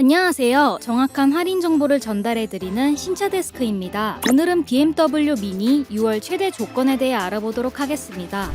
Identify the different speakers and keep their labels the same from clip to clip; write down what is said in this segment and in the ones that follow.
Speaker 1: 안녕하세요. 정확한 할인 정보를 전달해드리는 신차 데스크입니다. 오늘은 BMW 미니 6월 최대 조건에 대해 알아보도록 하겠습니다.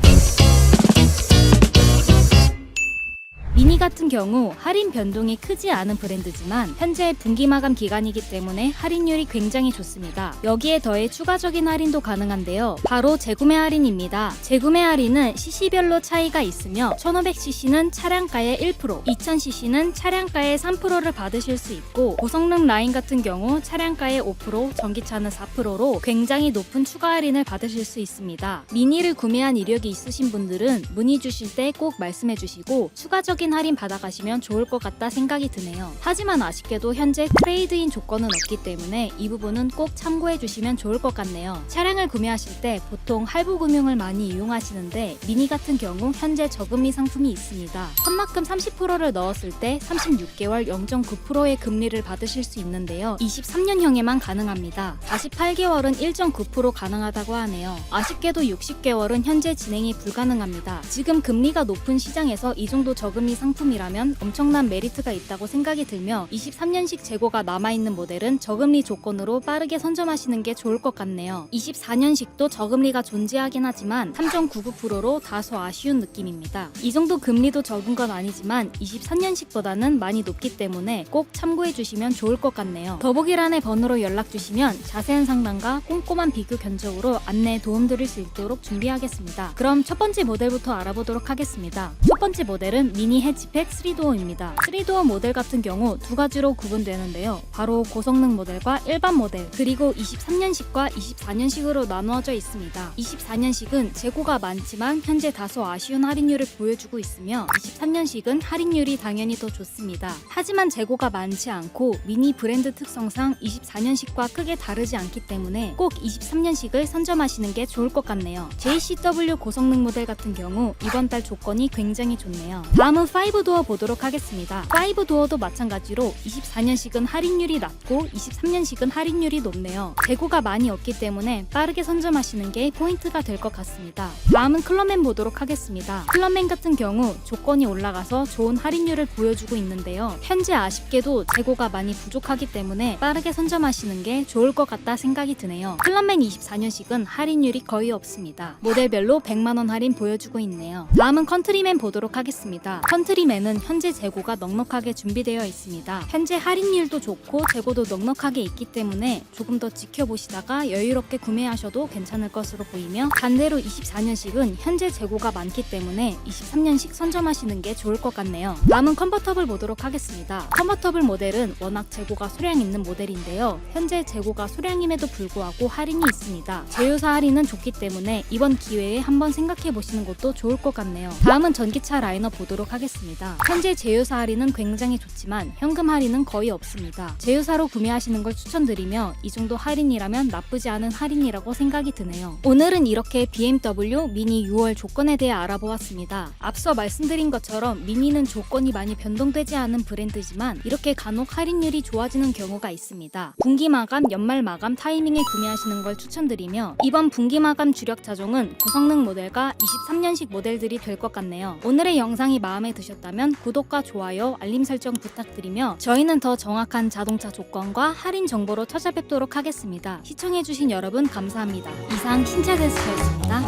Speaker 1: 미니 같은 경우 할인 변동이 크지 않은 브랜드지만 현재 분기 마감 기간이기 때문에 할인율이 굉장히 좋습니다. 여기에 더해 추가적인 할인도 가능한데요. 바로 재구매 할인입니다. 재구매 할인은 CC별로 차이가 있으며 1500cc는 차량가의 1%, 2000cc는 차량가의 3%를 받으실 수 있고 고성능 라인 같은 경우 차량가의 5%, 전기차는 4%로 굉장히 높은 추가 할인을 받으실 수 있습니다. 미니를 구매한 이력이 있으신 분들은 문의 주실 때 꼭 말씀해 주시고 추가적인 할인 받아가시면 좋을 것 같다 생각이 드네요. 하지만 아쉽게도 현재 트레이드인 조건은 없기 때문에 이 부분은 꼭 참고해 주시면 좋을 것 같네요. 차량을 구매하실 때 보통 할부 금융을 많이 이용하시는데 미니 같은 경우 현재 저금리 상품이 있습니다. 현납금 30%를 넣었을 때 36개월 0.9%의 금리를 받으실 수 있는데요. 23년형에만 가능합니다. 48개월은 1.9% 가능하다고 하네요. 아쉽게도 60개월은 현재 진행이 불가능합니다. 지금 금리가 높은 시장에서 이 정도 저금리 상품 이라면 엄청난 메리트가 있다고 생각이 들며 23년식 재고가 남아있는 모델은 저금리 조건으로 빠르게 선점하시는 게 좋을 것 같네요. 24년식도 저금리가 존재하긴 하지만 3.99%로 다소 아쉬운 느낌입니다. 이 정도 금리도 적은 건 아니지만 23년식보다는 많이 높기 때문에 꼭 참고해 주시면 좋을 것 같네요. 더보기란의 번호로 연락 주시면 자세한 상담과 꼼꼼한 비교 견적으로 안내 도움 드릴 수 있도록 준비하겠습니다. 그럼 첫 번째 모델부터 알아보도록 하겠습니다. 첫 번째 모델은 미니 해치팩 3도어입니다. 3도어 모델 같은 경우 두 가지로 구분되는데요. 바로 고성능 모델과 일반 모델, 그리고 23년식과 24년식으로 나누어져 있습니다. 24년식은 재고가 많지만 현재 다소 아쉬운 할인율을 보여주고 있으며 23년식은 할인율이 당연히 더 좋습니다. 하지만 재고가 많지 않고 미니 브랜드 특성상 24년식과 크게 다르지 않기 때문에 꼭 23년식을 선점하시는 게 좋을 것 같네요. JCW 고성능 모델 같은 경우 이번 달 조건이 굉장히 좋네요. 다음은 5도어 보도록 하겠습니다. 5도어도 마찬가지로 24년식은 할인율이 낮고 23년식은 할인율이 높네요. 재고가 많이 없기 때문에 빠르게 선점하시는 게 포인트가 될 것 같습니다. 다음은 클럽맨 보도록 하겠습니다. 클럽맨 같은 경우 조건이 올라가서 좋은 할인율을 보여주고 있는데요. 현재 아쉽게도 재고가 많이 부족하기 때문에 빠르게 선점하시는 게 좋을 것 같다 생각이 드네요. 클럽맨 24년식은 할인율이 거의 없습니다. 모델별로 100만원 할인 보여주고 있네요. 다음은 컨트리맨 보도록 하겠습니다. 컨트리맨은 현재 재고가 넉넉하게 준비되어 있습니다. 현재 할인율도 좋고 재고도 넉넉하게 있기 때문에 조금 더 지켜보시다가 여유롭게 구매하셔도 괜찮을 것으로 보이며 반대로 24년식은 현재 재고가 많기 때문에 23년식 선점하시는 게 좋을 것 같네요. 다음은 컨버터블 보도록 하겠습니다. 컨버터블 모델은 워낙 재고가 소량 있는 모델인데요. 현재 재고가 소량임에도 불구하고 할인이 있습니다. 제휴사 할인은 좋기 때문에 이번 기회에 한번 생각해 보시는 것도 좋을 것 같네요. 다음은 전기 차 라인업 보도록 하겠습니다. 현재 제휴사 할인은 굉장히 좋지만 현금 할인은 거의 없습니다. 제휴사로 구매하시는 걸 추천드리며 이 정도 할인이라면 나쁘지 않은 할인이라고 생각이 드네요. 오늘은 이렇게 BMW 미니 6월 조건에 대해 알아보았습니다. 앞서 말씀드린 것처럼 미니는 조건이 많이 변동되지 않은 브랜드지만 이렇게 간혹 할인율이 좋아지는 경우가 있습니다. 분기 마감, 연말 마감 타이밍에 구매하시는 걸 추천드리며 이번 분기 마감 주력 차종은 고성능 모델과 23년식 모델들이 될 것 같네요. 오늘 의 영상이 마음에 드셨다면 구독과 좋아요, 알림 설정 부탁드리며 저희는 더 정확한 자동차 조건과 할인 정보로 찾아뵙도록 하겠습니다. 시청해주신 여러분 감사합니다. 이상 신차 데스크였습니다.